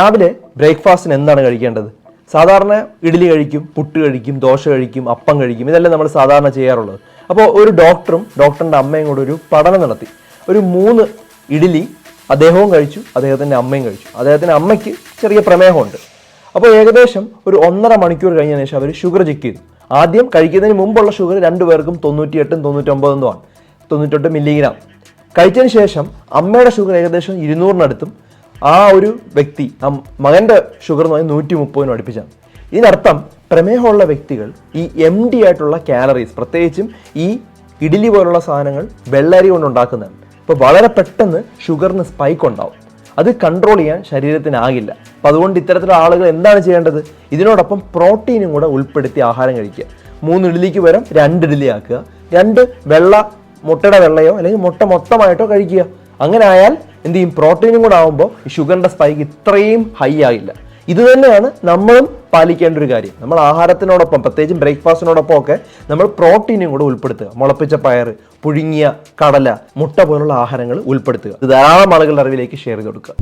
രാവിലെ ബ്രേക്ക്ഫാസ്റ്റിന് എന്താണ് കഴിക്കേണ്ടത്? സാധാരണ ഇഡ്ഡലി കഴിക്കും പുട്ട് കഴിക്കും ദോശ കഴിക്കും അപ്പം കഴിക്കും. ഇതെല്ലാം നമ്മൾ സാധാരണ ചെയ്യാറുള്ളത്. അപ്പോൾ ഒരു ഡോക്ടറും ഡോക്ടറിന്റെ അമ്മയും കൂടെ ഒരു പഠനം നടത്തി. ഒരു മൂന്ന് ഇഡ്ഡലി അദ്ദേഹവും കഴിച്ചു അദ്ദേഹത്തിന്റെ അമ്മയും കഴിച്ചു. അദ്ദേഹത്തിന്റെ അമ്മയ്ക്ക് ചെറിയ പ്രമേഹമുണ്ട്. അപ്പോൾ ഏകദേശം ഒരു ഒന്നര മണിക്കൂർ കഴിഞ്ഞതിന് ശേഷം അവർ ഷുഗർ ചെക്ക് ചെയ്തു. ആദ്യം കഴിക്കുന്നതിന് മുമ്പുള്ള ഷുഗർ രണ്ടു രണ്ടുപേർക്കും തൊണ്ണൂറ്റിയെട്ടും തൊണ്ണൂറ്റൊമ്പതും ആണ്. തൊണ്ണൂറ്റെട്ട് മില്ലിഗ്രാം. കഴിച്ചതിന് ശേഷം അമ്മയുടെ ഷുഗർ ഏകദേശം ഇരുന്നൂറിനടുത്തും ആ ഒരു വ്യക്തി ആ മകന്റെ ഷുഗർ എന്ന് പറയുന്നത് നൂറ്റി മുപ്പതിനും അടുപ്പിച്ചാണ്. ഇതിനർത്ഥം പ്രമേഹമുള്ള വ്യക്തികൾ ഈ എം ഡി ആയിട്ടുള്ള കാലറീസ് പ്രത്യേകിച്ചും ഈ ഇഡ്ഡലി പോലുള്ള സാധനങ്ങൾ വെള്ളരി കൊണ്ട് ഉണ്ടാക്കുന്നതാണ്. അപ്പോൾ വളരെ പെട്ടെന്ന് ഷുഗറിന് സ്പൈക്ക് ഉണ്ടാവും. അത് കൺട്രോൾ ചെയ്യാൻ ശരീരത്തിനാകില്ല. അപ്പം അതുകൊണ്ട് ഇത്തരത്തിലുള്ള ആളുകൾ എന്താണ് ചെയ്യേണ്ടത്? ഇതിനോടൊപ്പം പ്രോട്ടീനും കൂടെ ഉൾപ്പെടുത്തി ആഹാരം കഴിക്കുക. മൂന്ന് ഇഡ്ഡലിക്ക് പകരം രണ്ട് ഇഡ്ഡലി ആക്കുക. രണ്ട് വെള്ള മുട്ടയുടെ വെള്ളയോ അല്ലെങ്കിൽ മുട്ട മൊത്തമായിട്ടോ കഴിക്കുക. അങ്ങനെ ആയാൽ എന്ത് ചെയ്യും? പ്രോട്ടീനും കൂടെ ആകുമ്പോൾ ഈ ഷുഗറിന്റെ സ്പൈക്ക് ഇത്രയും ഹൈ ആയില്ല. ഇത് തന്നെയാണ് നമ്മളും പാലിക്കേണ്ട ഒരു കാര്യം. നമ്മൾ ആഹാരത്തിനോടൊപ്പം പ്രത്യേകിച്ചും ബ്രേക്ക്ഫാസ്റ്റിനോടൊപ്പം ഒക്കെ നമ്മൾ പ്രോട്ടീനും കൂടെ ഉൾപ്പെടുത്തുക. മുളപ്പിച്ച പയർ പുഴുങ്ങിയ കടല മുട്ട പോലുള്ള ആഹാരങ്ങൾ ഉൾപ്പെടുത്തുക. ഇത് ധാരാളം ആളുകളുടെ അറിവിലേക്ക് ഷെയർ ചെയ്ത് കൊടുക്കുക.